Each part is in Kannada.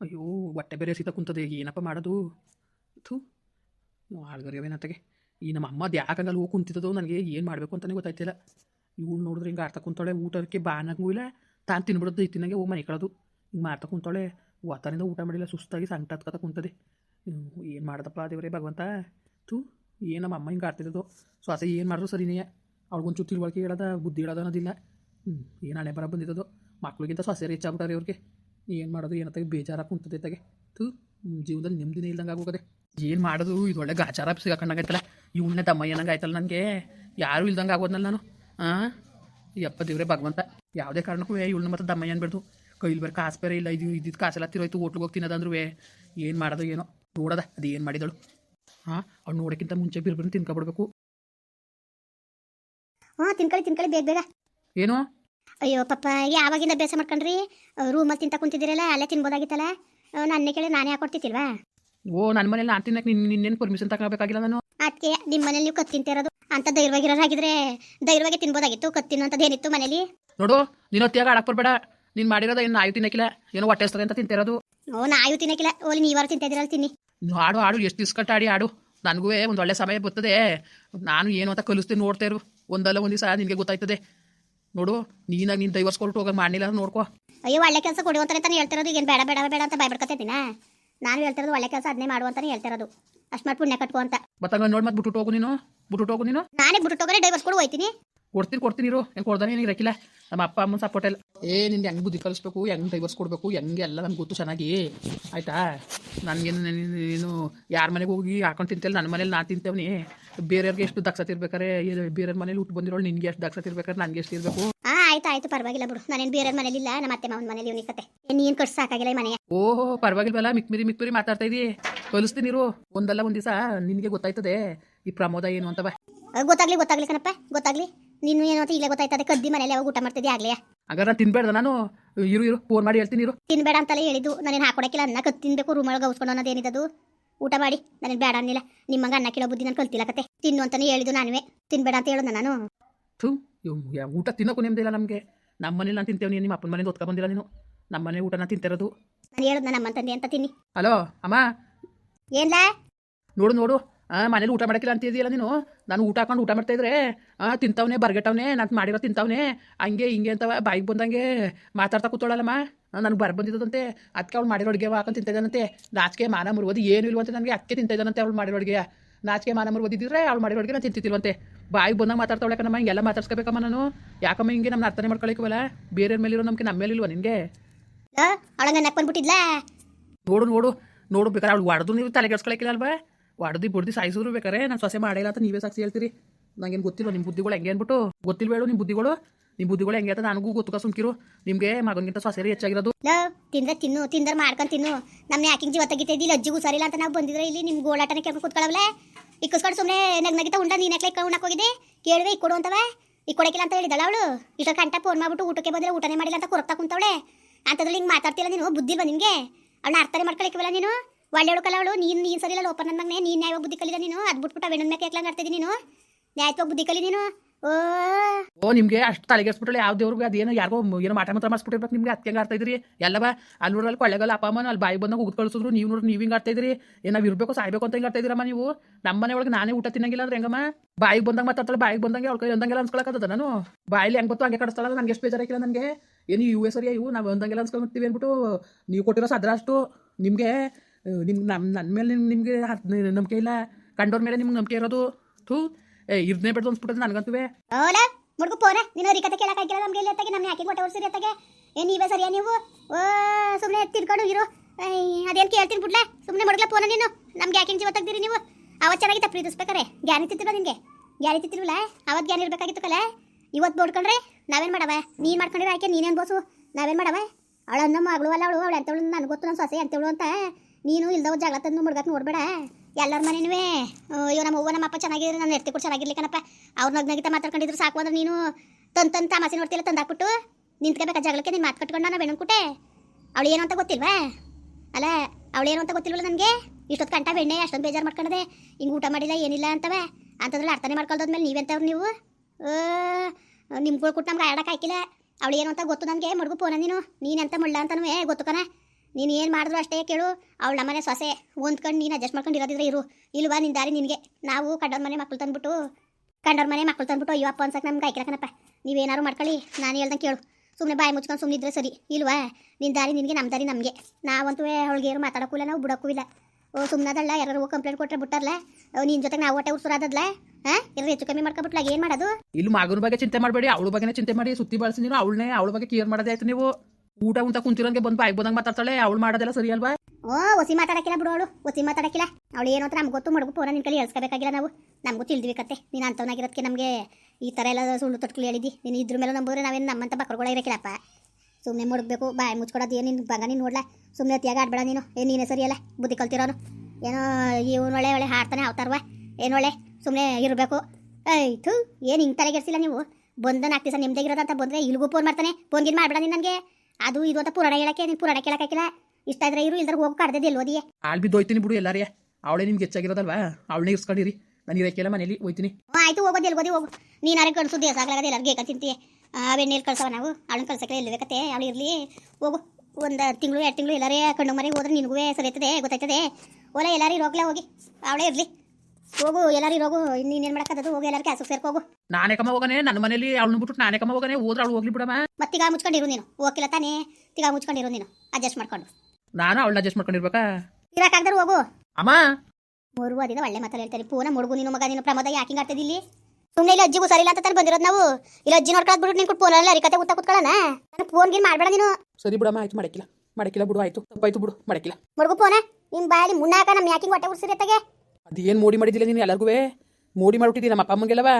ಅಯ್ಯೋ, ಹೊಟ್ಟೆ ಬೇರೆ ಸೀತ ಕುಂತದೆ. ಏನಪ್ಪ ಮಾಡೋದು? ಥೂ ಆಳ್ಗರಿಯವೇನತ್ತಗೆ ಈ ನಮ್ಮ ಅಮ್ಮದು ಯಾಕಂಗಲ್ಲಿ ಹೋಗಿ ಕುಂತಿದ್ದು ನನಗೆ ಏನು ಮಾಡಬೇಕು ಅಂತಲೇ ಗೊತ್ತಾಯ್ತಿಲ್ಲ. ಇವಳು ನೋಡಿದ್ರೆ ಹಿಂಗೆ ಆಡ್ತಾ ಕುಂತಾಳೆ, ಊಟಕ್ಕೆ ಬಾನಂಗೂ ಇಲ್ಲ ತಾನು ತಿನ್ಬಿಡೋದು ತಿನ್ನಂಗೆ ಹೋಗಿ ಮನೆ ಕಳೋದು. ಹಿಂಗೆ ಮಾಡ್ತಾ ಕುಂತಾಳೆ ವಾತಾನಿಂದ ಊಟ ಮಾಡಿಲ್ಲ, ಸುಸ್ತಾಗಿ ಸಂಕಟ ಕುಂತದೆ. ಏನು ಮಾಡ್ದಪ್ಪ ದೇವರೇ ಭಗವಂತ? ಥೂ, ಏನು ನಮ್ಮ ಅಮ್ಮ ಹಿಂಗೆ ಆಡ್ತಿರೋದು ಸ್ವಾಸ ಏನು ಮಾಡಿದ್ರು ಸರಿನೇ. ಅವ್ಳಿಗೊಂಚೂರು ತಿಳುವಳಿಕೆ ಹೇಳೋದ, ಬುದ್ಧಿ ಹೇಳೋದು ಅನ್ನೋದಿಲ್ಲ. ಏನು ಹಣೆ ಬರ ಬಂದಿದ್ದದು. ಮಕ್ಳಿಗಿಂತ ಸೊಸೆ ಹೆಚ್ಚಾಗ್ಬಿಟ್ಟಾರೆ ಅವ್ರಿಗೆ ಏನು ಮಾಡೋದು ಏನತ್ತಾಗ ಬೇಜಾರ ಕುಂತದೆ ತಗೆ. ತು ಜೀವನದಲ್ಲಿ ನೆಮ್ಮದಿನೇ ಇಲ್ದಂಗೆ ಆಗೋಗದೆ. ಏನು ಮಾಡೋದು ಇದು ಒಳ್ಳೆ ಗಾಚಾರ ಸಿಗಾಕೊಂಡಾಗೈತಲ್ಲ ಇವನ್ನೇ ತಮ್ಮ ಏನಂಗೆ ಆಯ್ತಲ್ಲ ನನಗೆ. ಯಾರೂ ಇಲ್ದಂಗೆ ಆಗೋದ್ನಲ್ಲ ನಾನು. ಹಾಂ ಯಪ್ಪ ದೇವ್ರೆ ಭಗವಂತ. ಯಾವುದೇ ಕಾರಣಕ್ಕೂ ಇವಳನ್ನ ಮತ್ತೆ ದಮ್ಮಯ್ಯ ಬಿಡ್ದು. ಕೈಲಿ ಬೇರೆ ಕಾಸು ಬೇರೆ ಇಲ್ಲ ಇದು ಇದ್ದಿದ್ದು ಕಾಸೆಲ್ಲ ತಿರೋಯ್ತು ಹೋಟ್ಲಿಗೆ ಹೋಗಿ ತಿನ್ನೋದಂದ್ರೂ ಏನು ಮಾಡೋದು ಏನೋ. ನೋಡೋದ ಅದು ಏನು ಮಾಡಿದಳು. ಹಾಂ ಅವ್ಳು ನೋಡೋಕ್ಕಿಂತ ಮುಂಚೆ ಬಿರ್ಬಿರ್ನ ತಿನ್ಕೊಬಿಡ್ಬೇಕು. ಹಾಂ ತಿನ್ಕೊಳ್ಳಿ ತಿನ್ಕೊಳ್ಳಿ ಬೇಗ ಬೇಗ. ಏನು? ಅಯ್ಯೋ ಪಪ್ಪ ಯಾವಾಗಿಂದ ಬೇಸ ಮಾಡ್ಕೊಂಡ್ರಿ ರೂಮಲ್ಲಿ ತಿಂತ ಕುಂತಿದ್ದೀರಲ್ಲ ಅಲ್ಲೇ ತಿನ್ಬೋದಾಗಿತ್ತಲ್ಲ ನನ್ನ ಕೇಳಿ ನಾನೇ ಹಾಕೊಡ್ತಿತ್ತಿಲ್ವಾ ಓ ನನ್ನ ಮನೇಲಿ ನಾನು ತಿನ್ನಕ್ಕೆ ನಿನ್ನ ನಿನ್ನೇನು ಪರ್ಮಿಷನ್ ತಗೋಬೇಕಾಗಿಲ್ಲ ನಾನು. ಅದಕ್ಕೆ ನಿಮ್ಮ ಮನೇಲಿ ನೀವು ಕತ್ ತಿಂತಿರೋದು ಅಂತ ಧೈರ್ಯವಾಗಿರೋರಾಗಿದ್ರೆ ಧೈರ್ಯವಾಗಿ ತಿನ್ಬೋದಾಗಿತ್ತು ಕತ್ತಿನ ಅಂತದ್ದು ಏನಿತ್ತು ಮನೇಲಿ? ನೋಡು ನೀನು ಹೊತ್ತಿಯಾಗ ಆಡಕ್ಕೆ ಬರ್ಬೇಡ ನೀನು ಮಾಡಿರೋದು ಏನು ಆಯು ತಿನ್ನಕ್ಕಿಲ್ಲ ಏನೋ ಹೊಟ್ಟೆ ಹಸ್ತದೆ ಅಂತ ತಿಂತಿರೋದು ಓ ನಾಯು ತಿನ್ನಕ್ಕಿಲ್ಲ ಓಲಿ ನೀವಾರು ತಿಂತಿದ್ದೀರಲ್ಲ ತಿನ್ನಿ. ನೀನು ಆಡು ಆಡು ಎಷ್ಟು ದಿವ್ಸಕಟ್ಟ ಆಡಿ ಆಡು ನನಗೂ ಒಂದು ಒಳ್ಳೆ ಸಮಯ ಬರ್ತದೆ. ನಾನು ಏನು ಅಂತ ಕಲಿಸ್ತೀನಿ ನೋಡ್ತಾ ಇರು. ಒಂದಲ್ಲ ಒಂದು ದಿವಸ ನಿನಗೆ ಗೊತ್ತಾಯ್ತದೆ. ನೋಡು ನೀನಾಗ ನೀನು ದೈವರ್ಸ್ಕೊಟ್ಟು ಹೋಗಕ್ಕೆ ಮಾಡಲಿಲ್ಲ ನೋಡ್ಕೋ. ಅಯ್ಯೋ ಒಳ್ಳೆ ಕೆಲಸ ಕೊಡು ಅಂತಾನೆ ತಾನೇ ಹೇಳ್ತಿರೋದು. ಈಗ ಬೇಡ ಬೇಡ ಬೇಡ ಅಂತ ಭಯಪಡ್ಕೊತಿದ್ದೀನ ನಾನು ಹೇಳ್ತಿರೋದು ಒಳ್ಳೆ ಕೆಲಸ ಅದನ್ನೇ ಮಾಡು ಅಂತಾನೆ ಹೇಳ್ತಿರೋದು. ಅಷ್ಟು ಮಾಡಿ ಪುಣ್ಯ ಕಟ್ಕೋ ಅಂತ. ಬತ್ತಂಗ ನೋಡಿ ಮತ್ತೆ ಬಿಟ್ಟು ಹೋಗು ನೀನು ಬಿಟ್ಟು ಹೋಗು ನೀನು. ನಾನೇ ಬಿಟ್ಟು ಹೋಗೋರೆ ಡೈವರ್ಸ್ ಕೊಡು ಹೋಯ್ತೀನಿ ಕೊಡ್ತೀನಿ ಕೊಡ್ತೀನಿ ಇರು. ಹೆಂಗೆ ಕೊಡ್ದಾನೆ? ಏನಿಗೆ ಇರಕ್ಕಿಲ್ಲ ನಮ್ಮ ಅಪ್ಪ ಅಮ್ಮನ ಸಪೋರ್ಟ್ ಎಲ್ಲ. ಏ ನಿಂದು ಹೆಂಗೆ ಬುದ್ಧಿ ಕಲಿಸ್ಬೇಕು ಹೆಂಗೆ ಡೈವರ್ಸ್ ಕೊಡಬೇಕು ಹೆಂಗೆ ಎಲ್ಲ ನನಗೆ ಗೊತ್ತು ಚೆನ್ನಾಗಿ. ಆಯ್ತಾ? ನನಗೇನು ನೀನು ಯಾರ ಮನೆಗೆ ಹೋಗಿ ಹಾಕೊಂಡು ತಿಂತಿಲ್ಲ ನನ್ನ ಮನೇಲಿ ನಾನು ತಿಂತೇವನಿ. ಬೇರೆಯವ್ರಿಗೆ ಎಷ್ಟು ದಕ್ಷತೆ ಇರ್ಬೇಕಾರೆ ಬೇರೆಯವ್ರ ಮನೇಲಿ ಊಟ ಬಂದಿರೋಳು ನಿನಗೆ ಎಷ್ಟು ದಕ್ಷತೆ ಇರ್ಬೇಕಾರೆ ನನಗೆ ಎಷ್ಟು ಇರಬೇಕು? ಆ ಆಯ್ತು ಆಯ್ತು ಪರವಾಗಿಲ್ಲ ಬಿಡು. ನಾನೇನು ಬೇರೆ ಮನೇಲಿ ಇಲ್ಲ ನಮ್ಮ ಅತ್ತೆ ಮಾವನ ಮನೇಲಿ ಇವನಿ ಕತೆ. ನೀನು ಕಟ್ ಸಾಕಾಗಿಲ್ಲ ಈ ಮನೆಯ. ಓಹೋ ಪರವಾಗಿಲ್ವಲ್ಲ ಮಿಕ್ಮಿರಿ ಮಿಕ್ಮಿರಿ ಮಾತಾಡ್ತಾ ಇದೀ ಕಲಿಸ್ತೀನಿ ಇರು. ಒಂದಲ್ಲ ಒಂದು ದಿವಸ ನಿನಗೆ ಗೊತ್ತಾಯ್ತದೆ ಈ ಪ್ರಮೋದ ಏನು ಅಂತವ. ಗೊತ್ತಾಗ್ಲಿ ಗೊತ್ತಾಗ್ಲಿ ಕಣಪ್ಪ ಗೊತ್ತಾಗ್ಲಿ. ನೀನು ಏನೋ ಅಂತ ಇಲ್ಲೇ ಗೊತ್ತಾಯ್ತದೆ ಕದ್ದಿ ಮನೇಲಿ ಯಾವಾಗ ಊಟ ಮಾಡ್ತಿದ್ದೆ ಆಗ್ಲೇ? ಹಾಗಾದ್ರೆ ನಾನು ತಿನ್ಬೇಡ್ದ ನಾನು? ಇರು ಇರು ಫೋನ್ ಮಾಡಿ ಹೇಳ್ತೀನಿ ಇರು. ತಿನ್ಬೇಡ ಅಂತಲೇ ಹೇಳಿದ್ದು. ನಾನೇನು ಹಾಕೊಡಕ್ಕಿಲ್ಲ ಅನ್ನ ಕತ್ ತಿನ್ಬೇಕು ರೂಮ್ ಒಳಗೆ ಗೌಸ್ಕೊಂಡು ಅದು ಊಟ ಮಾಡಿ ನನಗೆ ಬೇಡ ಅನ್ನಿಲ್ಲ. ನಿಮ್ಮಂಗೆ ಅನ್ನ ಕೇಳೋ ಬುದ್ಧಿ ನಾನು ಕಲ್ತಿಲ್ಲ ಕತೆ. ತಿನ್ನು ಅಂತಾನೆ ಹೇಳಿದ್ದು ನಾನುವೇ. ತಿನ್ಬೇಡ ಅಂತ ಹೇಳೋದು ನಾನು? ಥೂ ಇವ್ ಯಾ- ಊಟ ತಿನ್ನೋಕ್ಕೂ ನೆಮ್ಮದಿಲ್ಲ ನಮಗೆ. ನಮ್ಮ ಮನೇಲಿ ನಾನು ತಿಂತೇವೆ ನಿಮ್ಮ ಅಪ್ಪನ ಮನೇಲಿ ಒತ್ಕೊ ಬಂದಿಲ್ಲ ನೀನು. ನಮ್ಮ ಮನೆ ಊಟನ ತಿಂತಿರೋದು. ನಾನು ಹೇಳೋದು ನಮ್ಮ ತಂದೆ ಅಂತ ತಿನ್ನಿ. ಹಲೋ ಅಮ್ಮ. ಏನ್ಲಾ? ನೋಡು ನೋಡು. ಆ ಮನೇಲಿ ಊಟ ಮಾಡಕ್ಕಿಲ್ಲ ಅಂತಿದ್ದೀಯಲ್ಲ ನೀನು? ನಾನು ಊಟ ಹಾಕೊಂಡು ಊಟ ಮಾಡ್ತಾ ಇದ್ರೆ ಆ ತಿಂತವನೆ ಬರ್ಗೆಟ್ಟವನೆ ನಾನು ಮಾಡಿರೋ ತಿಂತವನೆ ಹಂಗೆ ಹಿಂಗೆ ಅಂತವ ಬಾಯಿಗೆ ಬಂದಂಗೆ ಮಾತಾಡ್ತಾ ಕೂತೋಳಲ್ಲಮ್ಮ ನನಗೆ ಬರ್ ಬಂದಿದ್ದದಂತೆ ಅದಕ್ಕೆ ಅವ್ಳು ಮಾಡಿರೋ ಅಡುಗೆ ಹಾಕೊಂಡು ತಿಂತಿದ್ದಾನಂತೆ ನಾಚಿಕೆ ಮಾನ ಮುರುವುದು ಏನು ಇಲ್ವಂತೆ ನನಗೆ ಅದಕ್ಕೆ ತಿಂತಿದ್ದಾನಂತೆ ಅವ್ಳು ಮಾಡಿರೋ ಅಡುಗೆ. ನಾಚಿಕೆ ಮಾನ ಮುರುವುದಿದ್ರೆ ಅವ್ಳು ಮಾಡಿರೋ ಅಡುಗೆ ನಾನು ತಿಂತಿಲ್ವಂತೆ ಬಾಯಿಗೆ ಬಂದಾಗ ಮಾತಾಡ್ತಾವಳೆ ಕಣಮ್ಮ ಹಿಂಗೆಲ್ಲ ಮಾತಾಡ್ಸ್ಕೋಬೇಕಮ್ಮ ನಾನು. ಯಾಕಮ್ಮ ಹಿಂಗೆ ನಮ್ಮ ಅರ್ಥನೆ ಮಾಡ್ಕೊಳಕ್ಕವಲ್ಲ ಬೇರೆಯವ್ರ ಮೇಲಿರೋ ನಮಗೆ ನಮ್ಮ ಮೇಲಿಲ್ವ ನಿನಗೆ? ನೋಡು ನೋಡು ನೋಡು ಬೇಕಾದ್ರೆ ಅವ್ಳು ಹೊಡೆದು ನೀವು ತಲೆ ಕೆಡ್ಸ್ಕೊಳಕ್ಕಿಲ್ಲ ಅಲ್ವಾ? ಹೊಡೆದು ಬುಡ್ದು ಸಾಯಿಸಿದ್ರು ಬೇಕಾರೆ, ನಾನು ಸೊಸೆ ಮಾಡಿಲ್ಲ ಅಂತ ನೀವೇ ಸಾಕ್ಷಿ ಹೇಳ್ತೀರಿ. ನಂಗೇನು ಗೊತ್ತಿಲ್ಲ ನಿಮ್ಮ ಬುದ್ಧಿಗಳು ಹೆಂಗೆ ಗೊತ್ತಿಲ್ಲ ಹೇಳು ನಿಮ್ಮ ಬುದ್ಧಿಗಳು? ನಿಮ್ಮ ಬುದ್ಧಿಗಳು ಹೆಂಗೆ ಅಂತ ನನಗೂ ಗೊತ್ತುಕ ಸುಮ್ಕಿರು. ನಿಮಗೆ ಮಗನಿಗಿಂತ ಸೊಸೆರಿ ಹೆಚ್ಚಾಗಿರೋದು. ತಿಂದ್ರೆ ತಿನ್ನು, ತಿಂದ್ರೆ ಮಾಡ್ಕೊಂಡು ತಿನ್ನು. ನಮ್ಮ ಯಾಕಿಂಗ್ ಜೀವ ತೆಗಿತಾ ಇದ್ದಿಲ್ಲ ಅಜ್ಜಿಗೂ ಸರಿಲ್ಲ ಅಂತ ನಾವು ಬಂದಿದ್ರೆ ಇಲ್ಲಿ ನಿಮ್ಗೆ ಗೋಲಾಟನೆ ಕೇಳ್ಕೊಂಡು ಕೂತ್ಕೊಳ್ಳವಲ್ಲ ಇಕ್ಕಿಸ್ಕೊಂಡು ಸುಮ್ಮನೆ ನಗ ನಗಿತ ಉಂಡ, ನೀನು ಯಾಕೆ ಉಣ್ಣಕ್ಕೆ ಹೋಗಿದೆ ಕೇಳುವೆ, ಇಕ್ಕೊಡು ಅಂತವ. ಕೊಡಕಿಲ್ಲ ಅಂತ ಹೇಳಿದಳ ಅವಳು. ಈಗ ಕಂಟ ಫೋನ್ ಮಾಡ್ಬಿಟ್ಟು ಊಟಕ್ಕೆ ಬಂದ್ರೆ ಊಟನೇ ಮಾಡಿಲ್ಲ ಅಂತ ಕೊರತಾ ಕುಂತವಳೆ. ಅಂತದ್ರಲ್ಲಿ ಹಿಂಗೆ ಮಾತಾಡ್ತಿಲ್ಲ ನೀನು? ಬುದ್ಧಿಲ್ವ ನಿಮಗೆ? ಅವಳನ್ನ ಅರ್ಥನೆ ಮಾಡ್ಕೊಳಕ್ಕಿವಲ್ಲ ನೀನು? ಒಳ್ಳೆ ಹುಡುಕಲ್ಲ ಅವಳು ನೀನು ನೀನು ಸರಿಲ್ಲ ಓಪನ್ ನನ್ನ ಮಗನೇ, ನೀನು ಯಾವಾಗ ಬುದ್ಧಿ ಕಲಿದ ನೀನು, ಅದು ಬಿಟ್ಬಿಟ್ಟು ಅವೆಣ್ಣ ಮ್ಯಾಕೆ ಯಾಕೆ ಆಡ್ತಿದ್ದೀನಿ ನೀನು. ನ್ಯಾಯತ್ವ ಬುದ್ಧಿ ಕಲಿ ನೀನು. ಓ. ಓ, ನಿಮಗೆ ಅಷ್ಟು ತಲೆಗೆಡ್ಸ್ಬಿಟ್ಟಳೆ ಯಾವ ದೇವ್ರಿಗೆ ಅದೇನೋ ಯಾರಿಗೋ ಏನೋ ಮಾಟ ಮಾತ್ರ ಮಾಡಿಸ್ಬಿಟ್ಟಿರ್ಬೇಕು ನಿಮ್ಗೆ ಅತ್ಯಂಗ ಆಡ್ತಾ ಇದ್ರಿ ಎಲ್ಲವ ಅಲ್ಲಿ ನೋಡಲ್ಲಿ ಕೊಳ್ಳೆಗಲ್ಲ ಅಪ್ಪ, ಅಮ್ಮನ ಅಲ್ಲಿ ಬಾಯಿ ಬಂದಾಗ ಉದ್ ಕಳಿಸಿದ್ರು, ನೀವು ನೋಡಿ ನೀವು ಹಿಂಗೆ ಆಡ್ತಾ ಇದ್ರಿ ಏ ನಾವು ಇರಬೇಕು, ಸಾಯ್ಬೇಕು ಅಂತ ಹಿಂಗೆ ಆಡ್ತಾ ನೀವು? ನಮ್ಮ ಮನೆ ಒಳಗೆ ನಾನೇ ಊಟ ತಿನ್ನಂಗಿಲ್ಲ ಅಂದ್ರೆ ಹೆಂಗಮ್ಮ? ಬಾಯಿಗೆ ಬಂದಾಗ ಮಾತಾಡ್ತಾಳೆ, ಬಾಯಿಗೆ ಬಂದಂಗೆ ಅವ್ಳ ಕೈ ಒಂದಂಗೆಲ್ಲ ಅನ್ಸ್ಕೊಳಕತ್ತದ ನಾನು? ಬಾಯಿಲಿ ಹೆಂಗೆ ಬತ್ತು ಹಂಗೆ ಕಡಿಸ್ತಾಳ ನನಗೆ ಎಷ್ಟು ಬೇಜಾರಾಗಿಲ್ಲ ನನಗೆ? ಏನು ಎಸ್ ಸರಿಯಾ ಇವು? ನಾವು ಅಂದಂಗೆಲ್ಲ ಅನ್ಸ್ಕೊಂಡ್ಬಿಡ್ತೀವಿ ಅಂದ್ಬಿಟ್ಟು, ನೀವು ಕೊಟ್ಟಿರೋ ಸದ್ರ ಅಷ್ಟು ನಿಮಗೆ ನಿಮ್ಗೆ ನಮ್ಮ ನನ್ನ ಮೇಲೆ ನಿಮಗೆ ನಂಬಿಕೆ ಇಲ್ಲ. ಕಂಡೋರ್ ಮೇಲೆ ನಿಮ್ಗೆ ನಂಬಿಕೆ ಇರೋದು. ಥೂ. ಏ ಇರ್ನೇ ಬಿಡ್ದು ಅನ್ಸ್ಬಿಟ್ಟು ನನಗಂತುವೆ. ಓಲ ಮುಡ್ಗು ಪೋನೆ ನೀನು ಅವ್ರಿಗೆ ಕತೆ ಕೇಳಕ್ಕಾಗಿಲ್ಲ ನಮ್ಗೆ ಇಲ್ಲಿ ಅತ್ತಾಗೆ. ನಮ್ಮ ಯಾಕೆ ಹೊರ್ಸಿರಿ ಅತ್ತಾಗೆ? ಏ, ನೀವೇ ಸರಿಯಾ ನೀವು? ಓ ಸುಮ್ಮನೆ ತಿರ್ಕೊಂಡು ಇರು. ಅದೇನು ಕೇಳ್ತೀನಿ ಬಿಡ್ಲೆ ಸುಮ್ಮನೆ ಮುಡ್ಗ್ಲ ಪೋನ ನೀನು. ನಮ್ಗೆ ಯಾಕೆ ಜೀವ ತೆಗ್ದಿರಿ ನೀವು? ಅವತ್ತು ಚೆನ್ನಾಗಿತ್ತ ಪ್ರೀತಿಸ್ಬೇಕಾರೆ? ಗ್ಯಾನಿ ತಿತ್ತಿಲ್ಲ ನಿಮಗೆ ಗ್ಯಾನಿ ತಿತ್ತಿಲ್ವಲ್ಲ ಅವತ್ತು ಗ್ಯಾರಿ ಇರ್ಬೇಕಾಗಿತ್ತು ಕಲೆ? ಇವತ್ತು ನೋಡ್ಕೊಂಡ್ರೆ ನಾವೇನು ಮಾಡವ? ನೀನು ಮಾಡ್ಕೊಂಡಿರೋ ಆಕೆ ನೀನೇನು ಬೋಸು? ನಾವೇನು ಮಾಡವ? ಅವಳ ನಮ್ಮ ಮಗಳು ಅಲ್ಲ ಅವಳು. ಅವಳು ಅಂತವಳು ನನಗೆ ಗೊತ್ತು ನನ್ನ ಸೊಸೆ ಅಂತವಳು ಅಂತ. ನೀನು ಇಲ್ದವ ಜಗಳ ತಂದು ಮುಡ್ಗಕ್ಕೆ ನೋಡ್ಬೇಡ. ಎಲ್ಲರ ಮನೇನುವೇ ಅಯ್ಯೋ ನಮ್ಮ ಅವ್ವ ನಮ್ಮ ಅಪ್ಪ ಚೆನ್ನಾಗಿದ್ರೆ, ನನ್ನ ಎತ್ತಿ ಕೂಡ ಚೆನ್ನಾಗಿರ್ಲಿ ಕಣಪ್ಪ. ಅವ್ರ ನಗ್ನಗಿತ ಮಾತಾಡ್ಕೊಂಡಿದ್ರು ಸಾಕು ಅಂದ್ರೆ ನೀನು ತಂದು ತಂದು ತಮಾಸೆ ನೋಡ್ತಿಲ್ಲ ತಂದಾಕ್ಬಿಟ್ಟು. ನಿಂತ್ಕೋಬೇಕಾ ಜಗಳಕ್ಕೆ? ನೀನು ಮಾತು ಕಟ್ಕೊಂಡು ನಾನು ಬೆಣ್ಣು ಅವಳು ಏನು ಅಂತ ಗೊತ್ತಿಲ್ವಾ? ಅಲ್ಲ, ಅವಳು ಏನು ಅಂತ ಗೊತ್ತಿಲ್ವಲ್ಲ ನನಗೆ? ಇಷ್ಟೊತ್ತು ಕಂಟ ಬೆಣ್ಣೆ, ಅಷ್ಟೊಂದು ಬೇಜಾರು ಮಾಡ್ಕೊಂಡದೆ. ಹಿಂಗೆ ಊಟ ಮಾಡಿಲ್ಲ, ಏನಿಲ್ಲ ಅಂತವೆ. ಅಂತಂದ್ರೆ ಅರ್ಥನೇ ಮಾಡ್ಕೊಳ್ದೋದ್ಮೇಲೆ ನೀವೆಂತವ್ರು ನೀವು? ನಿಮ್ಗಳು ಕೊಟ್ಟು ನಮ್ಗೆ ಹಾಕಿಲ್ಲ. ಅವಳು ಏನು ಅಂತ ಗೊತ್ತು ನನಗೆ. ಮಡ್ಗು ಪೋನ ನೀನು. ನೀನೆಂತ ಮುಳ್ಳ ಅಂತನೂ ಗೊತ್ತು ಕಣ. ನೀನು ಏನು ಮಾಡಿದ್ರು ಅಷ್ಟೇ ಕೇಳು. ಅವಳು ನಮ್ಮನೆ ಸೊಸೆ ಹೊಂದ್ಕೊಂಡು ನೀನು ಅಡ್ಜಸ್ಟ್ ಮಾಡ್ಕೊಂಡು ಇರೋದಿದ್ರೆ ಇರು. ಇಲ್ವಾ ನಿನ್ನ ದಾರಿ ನಿನಗೆ. ನಾವು ಕಂಡವ್ರ ಮನೆ ಮಕ್ಕಳು ತಂದ್ಬಿಟ್ಟು, ಕಂಡವ್ರ ಮನೆ ಮಕ್ಕಳು ತಂದ್ಬಿಟ್ಟು ಅಪ್ಪ ಅನ್ಸಕ್ಕೆ ನಮ್ಗೆ ಆಯ್ಕೆಲಕನಪ್ಪ ನೀವೇನಾರು ಮಾಡ್ಕೊಳ್ಳಿ, ನಾನು ಹೇಳ್ದಂಗೆ ಕೇಳು. ಸುಮ್ಮನೆ ಬಾಯಿ ಮುಚ್ಕೊಂಡು ಸುಮ್ಮನೆ ಇದ್ರೆ ಸರಿ. ಇಲ್ವಾ? ನಿನ್ನ ದಾರಿ ನಿನಗೆ ನಮ್ಮ ದಾರಿ ನಮಗೆ. ನಾವಂತೂ ಅವಳಿಗೆ ಏನು ಮಾತಾಡೋಕ್ಕೂ ಇಲ್ಲ ನಾವು ಬಿಡೋಕ್ಕೂ ಇಲ್ಲ ಓ ಸುಮ್ಮನದಲ್ಲ ಯಾರು ಕಂಪ್ಲೇಂಟ್ ಕೊಟ್ಟರೆ ಬಿಟ್ಟಾರಲ್ಲ ನಿನ್ನ ಜೊತೆಗೆ ನಾವು ಹೊಟ್ಟೆ ಉರ್ಸುರಾದದ್ಲ? ಹಾಂ? ಎಲ್ಲ ಹೆಚ್ಚು ಕಮ್ಮಿ ಮಾಡ್ಕೊಬಿಟ್ಲಾಗ ಏನು ಮಾಡೋದು? ಇಲ್ಲಿ ಮಗನ ಬಗ್ಗೆ ಚಿಂತೆ ಮಾಡಬೇಡಿ, ಅವಳ ಬಗ್ಗೆನೇ ಚಿಂತೆ ಮಾಡಿ, ಸುತ್ತಿ ಬಳಸಿ ನೀವು ಅವಳನ್ನೇ ಅವಳ ಬಗ್ಗೆ ಕೇರ್ ಮಾಡೋದೇ ಆಯ್ತು ನೀವು. ಊಟ ಉಂಟ ಕುಂತಿರೋಂಗೆ ಬಂದು ಬಾಯ್ ಬಂದಂಗೆ ಮಾತಾಡ್ತಾಳೆ, ಅವಳು ಮಾಡೋದೆಲ್ಲ ಸರಿ ಅಲ್ವಾ? ಓ, ಒಸಿ ಮಾತಾಡಕಿಲ್ಲ ಬಿಡು ಅವಳು, ಒಸಿ ಮಾತಾಡಕಿಲ್ಲ ಅವಳು ಏನು ಅಂತ ನಮ್ಗೆ ಗೊತ್ತು ಮಡಗು ಫೋನ ನಿನ್ ಕಲಿ ಹೇಳ್ಸ್ಕೋಬೇಕಾಗಿಲ್ಲ ನಾವು. ನಮಗೂ ತಿಳಿದ್ವಿ ಕತ್ತೆ ನೀನು ಅಂಥವನಾಗಿರೋದಕ್ಕೆ ನಮಗೆ ಈ ಥರ ಎಲ್ಲ ಸುಳ್ಳು ತೊಟ್ಕಲು ಹೇಳಿದಿ ನೀನು ಇದ್ರ ಮೇಲೆ ನಂಬಿದ್ರೆ ನಾವೇನು ನಮ್ಮಂತ ಬಕ್ರಗಳ ಇರಕ್ಕಿಲ್ಲಪ್ಪ ಸುಮ್ಮನೆ ಮುಡ್ಬೇಕು ಬಾಯ್ ಮುಚ್ಕೊಡೋದು ಏನು ನಿನ್ನ ಬಂಗ ನೀನು ನೋಡ್ಲಾ? ಸುಮ್ಮನೆ ತ್ಯಾಗ ಆಡ್ಬೇಡ ನೀನು, ಏನು ನೀನೇ ಸರಿಯಲ್ಲ ಬುದ್ಧಿ ಕಲ್ತಿರೋನು. ಏನೋ ಇವನು ಒಳ್ಳೆ ಒಳ್ಳೆ ಹಾಡ್ತಾನೆ ಅವತಾರವ ಏನು ಒಳ್ಳೆ ಸುಮ್ಮನೆ ಇರಬೇಕು. ಐತು ಏನು ಹಿಂಗೆ ತಲೆಗೆಡ್ಸಿಲ್ಲ ನೀವು? ಬಂದ ನಾಲ್ಕು ದಿವಸ ನಿಮ್ದಾಗಿರೋದಂತ ಬಂದರೆ ಇಲ್ಗೂ ಫೋನ್ ಮಾಡ್ತಾನೆ ಫೋನ್ಗಿನ್ ಮಾಡ್ಬೇಡ ನೀನು ನನಗೆ. ಅದು ಇದು ಅಂತ ಪುರಾಣ ಹೇಳಕ್ಕೆ ನೀನು ಪುರಾಣ ಕೇಳಕ್ಕಾಗಿಲ್ಲ ಇಷ್ಟ ಇದ್ರೆ ಇರು ಇಲ್ದ್ರೆ ಹೋಗಿ ಕಡ್ದದ್ದು ಎಲ್ಲಿ ಆಳ್ ಬಿದ್ದು ಹೋಯ್ತೀನಿ ಬಿಡು ಎಲ್ಲಾರಿಯ. ಅವಳೇ ನಿಮ್ಗೆ ಹೆಚ್ಚಾಗಿರೋದಲ್ವಾ? ಅವಳನ್ನೇ ಇಸ್ಕೊಂಡಿರಿ ನಾನು ಇರಕ್ಕೆಲ್ಲ ಮನೇಲಿ ಹೋಯ್ತೀನಿ. ಆಯ್ತು ಹೋಗೋದು ಎಲ್ಗೋದಿ ಹೋಗು. ನೀನಾರೆ ಕಳಿಸು ದೇಶ ಆಗ್ಲಾಗದೆ ಎಲ್ಲರಿಗೆ ಏಕ ತಿಂತೀಯ. ಬೆಣ್ಣೆಲಿ ಕಳ್ಸವ ನಾವು ಅವಳನ್ನ ಕಳ್ಸಕ್ಕೆ ಎಲ್ಲಿ ಬೇಕತ್ತೆ? ಅವಳು ಇರಲಿ. ಹೋಗು. ಒಂದು ತಿಂಗಳು ಎರಡು ತಿಂಗಳು ಎಲ್ಲರೇ ಕಣ್ಣು ಮನೆಗೆ ಹೋದ್ರೆ ನಿನಗೂ ಸರಿ ಗೊತ್ತಾಯ್ತದೆ. ಓಲ ಎಲ್ಲರೂ ಇರೋಗ್ಲೇ ಹೋಗಿ. ಅವಳೇ ಇರಲಿ. ಹೋಗು ಎಲ್ಲಾರಿ ಹೋಗು. ನೀನ್ ಏನ್ ಮಾಡಕ್ಕದ್ದು ಹೋಗಿ ಎಲ್ಲರೂ ಸೇರ್ಕ ಹೋಗು. ನಾನೇ ಕಮ್ಮ ಹೋಗನೆ ನನ್ನ ಮನೇಲಿ ಅವಳನ್ನ ಬಿಟ್ಟು ನಾನೇ ಕಮ್ಮ ಹೋಗನೆ ಹೋದ್ರೆ ಅವಳು ಹೋಗ್ಲಿ ಬಿಡಮ್ಮ. ಮತ್ತೀಗ ಮುಚ್ಕೊಂಡಿರು ನೀನು. ಹೋಗಿಲ್ಲ ತಾನೇ? ತಿಗ ಮುಚ್ಕೊಂಡಿರು ನೀನು. ಅಡ್ಜಸ್ಟ್ ಮಾಡ್ಕೊಂಡು. ನಾನು ಅವಳನ್ನ ಅಡ್ಜಸ್ಟ್ ಮಾಡ್ಕೊಂಡಿರ್ಬೇಕಾ? ಇರಕ್ಕಾಗ್ದಾರು ಹೋಗು. ಅಮ್ಮ! ಮೂರು ಅದಿದ ಒಳ್ಳೆ ಮಾತಲ್ಲಿ ಹೇಳ್ತಾರೆ. ಪೂನ ಮುಡುಗು ನೀನು ಮಗ ನೀನು ಪ್ರಮೋದ ಯಾಕಿಂಗ್ ಆಡ್ತದ ಆಡ್ತಿದ್ದಿ ಇಲ್ಲಿ? ಸುಮ್ಮನೆ ಇಲ್ಲಿ ಅಜ್ಜಿಗೂ ಸರಿ ಇಲ್ಲ ಅಂತ ತಾನೇ ಬಂದಿರೋದು ನಾವು. ಇಲ್ಲಿ ಅಜ್ಜಿ ನೋಡ್ಕೊಳದ್ ಬಿಟ್ಟು ನೀನು ಎಲ್ಲ ಅರಿಕತೆ ಉತ್ತ ಕುತ್ಕೊಳ್ಳೋಣ? ನಾನು ಫೋನ್ ಗೀನ್ ಮಾಡಬೇಡ ನೀನು. ಸರಿ ಬಿಡಮ್ಮ ಆಯ್ತು ಮಾಡಕ್ಕಿಲ್ಲ ಮಾಡಕ್ಕಿಲ್ಲ ಬಿಡು ಆಯ್ತು. ತಪ್ಪಾಯ್ತು ಬಿಡು ಮಾಡಕ್ಕಿಲ್ಲ ಮುಡುಗು ಫೋನ ನಿಮ್ ಬಾಯಲ್ಲಿ ಮುನ್ನಾಕ ನಮ್ ಯಾಕಿಂಗ್ ಹೊಟ್ಟೆ ಅದೇನು ಮೋಡಿ ಮಾಡಿದಿಲ್ಲ ನೀನು ಎಲ್ಲರಿಗೂ ಮೋಡಿ ಮಾಡ್ಬಿಟ್ಟಿದ್ದೀನಿ ನಮ್ಮ ಅಪ್ಪ ಅಮ್ಮಂಗೆಲ್ಲವ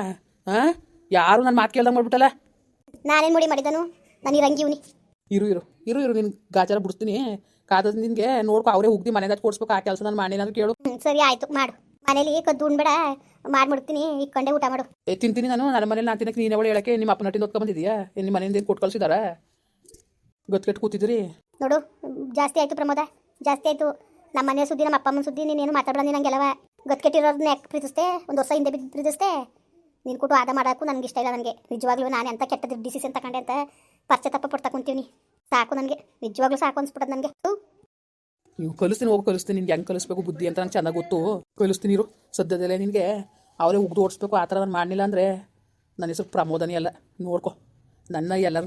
ಹಾಂ ಯಾರು ನನ್ನ ಮಾತು ಕೇಳ್ದಂಗೆ ಮಾಡ್ಬಿಟ್ಟಲ್ಲ? ನಾನೇನು ಮೋಡಿ ಮಾಡಿದನು ನಾನು ಇರಂಗಿವ್ನಿ ಇರು ಇರು. ಇರು ಇರು. ನಿನ್ ಗಾಜಾರ ಬಿಡಿಸ್ತೀನಿ. ಕಾದದ ನಿನ್ಗೆ ನೋಡ್ಕೊ ಅವರೇ ಹೋಗ್ದಿ ಮನೆದಾಗ ಕೊಡ್ಸ್ಬೇಕು. ಆ ಕೆಲಸ ನಾನು ಮಾಡಿ ಏನಾದ್ರು ಕೇಳು. ಸರಿ ಆಯ್ತು. ಮಾಡು. ಮನೇಲಿ ಕದ್ದು ಉಣ್ಬೇಡ. ಮಾಡ್ಬಿಡ್ತೀನಿ. ಇಕ್ಕೊಂಡೆ ಊಟ ಮಾಡು. ಏ ತಿಂತೀನಿ ನಾನು. ನನ್ನ ಮನೇಲಿ ನಾನು ತಿನ್ನಕ್ಕೆ ನೀನೇ ಒಳ್ಳೆ ಹೇಳಕ್ಕೆ ನಿಮ್ಮ ಅಪ್ಪನ ನಟ್ಟಿಂದ ಹೊತ್ಕೊಂಬಂದಿದ್ಯಾ? ಏನು ನಿಮ್ಮ ಮನೆಯಿಂದ ಏನು ಕೊಟ್ಟು ಕಳ್ಸಿದಾರ? ಗೊತ್ತು ಕೂತಿದ್ರಿ. ನೋಡು ಜಾಸ್ತಿ ಆಯ್ತು ಪ್ರಮೋದ. ಜಾಸ್ತಿ ಆಯ್ತು. ನಮ್ಮ ಮನೆ ಸುದ್ದಿ ನಮ್ಮ ಅಪ್ಪ ಅಮ್ಮನ ಸುದ್ದಿ ನೀನೇನು ಮಾತಾಡೋಣ ನೀನು ಹಂಗೆಲ್ಲವ? ಗತ್ಕೆಟ್ಟಿರೋದನ್ನ ಯಾಕೆ ಪ್ರೀತಿಸ್ತೆ ಒಂದು ವರ್ಷ ಹಿಂದೆ ಬಿದ್ದು ಪ್ರೀತಿಸ್ತೆ ನೀನು ಕೂಡ ಆದ ಮಾಡೋಕ್ಕೂ ನನಗೆ ಇಷ್ಟ ಇಲ್ಲ ನನಗೆ. ನಿಜವಾಗ್ಲೂ ನಾನು ಎಂತ ಕೆಟ್ಟದ್ದು ಡಿಸಿಷನ್ ತಗೊಂಡೆ ಅಂತ ಪಶ್ಚಾತ್ತಾಪ ಪಡ್ತಾ ಕುಂತೀವಿ ಸಾಕು ನನಗೆ. ನಿಜವಾಗ್ಲೂ ಸಾಕು ಅನ್ಸ್ಬಿಟ್ಟದ ನನಗೆ. ನೀವು ಕಲಿಸ್ತೀನಿ ಹೋಗಿ, ಕಲಿಸ್ತೀನಿ. ನಿನ್ಗೆ ಹೆಂಗೆ ಕಲಿಸ್ಬೇಕು ಬುದ್ಧಿ ಅಂತ ನಂಗೆ ಚೆನ್ನಾಗಿ ಗೊತ್ತು. ಕಲಿಸ್ತೀನಿ ಇರು. ಸದ್ಯದಲ್ಲೇ ನಿನಗೆ ಅವರೇ ಉಗ್ದು ಓಡಿಸ್ಬೇಕು, ಆ ಥರ ನಾನು ಮಾಡಲಿಲ್ಲ ಅಂದರೆ ನನ್ನ ಹೆಸರು ಪ್ರಮೋದನೇ ಅಲ್ಲ. ನೋಡ್ಕೊ. ನನ್ನ ಎಲ್ಲರ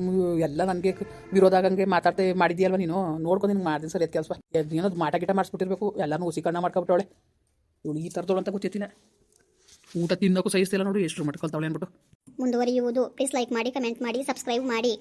ಎಲ್ಲ ನನಗೆ ವಿರೋಧ ಆಗಂಗೆ ಮಾತಾಡ್ತೆ ಮಾಡಿದ್ಯಲ್ವ ನೀನು? ನೋಡ್ಕೊ, ನಿನ್ಗೆ ಮಾಡ್ತೀನಿ ಸರಿ ಕೆಲಸ. ಏನದು ಮಾಟ ಗಿಟ ಮಾಡಿಸ್ಬಿಟ್ಟಿರ್ಬೇಕು. ಎಲ್ಲನೂ ಉಸಿಕರಣ ಮಾಡ್ಕೊಬಿಟ್ಟವಳೆ. ಇವಳು ಈ ಥರದವಳು ಅಂತ ಗೊತ್ತಿತ್ತಿಲ್ಲ ಊಟ ತಿನ್ನೋಕ್ಕೂ ಸಹಿಸ್ತಿಲ್ಲ ನೋಡಿ ಎಷ್ಟು ಮಟ್ಕೊಳ್ತಾವಳೆ ಅಂದ್ಬಿಟ್ಟು. ಮುಂದುವರಿಯುವುದು. ಪ್ಲೀಸ್ ಲೈಕ್ ಮಾಡಿ ಕಮೆಂಟ್ ಮಾಡಿ ಸಬ್ಸ್ಕ್ರೈಬ್ ಮಾಡಿ.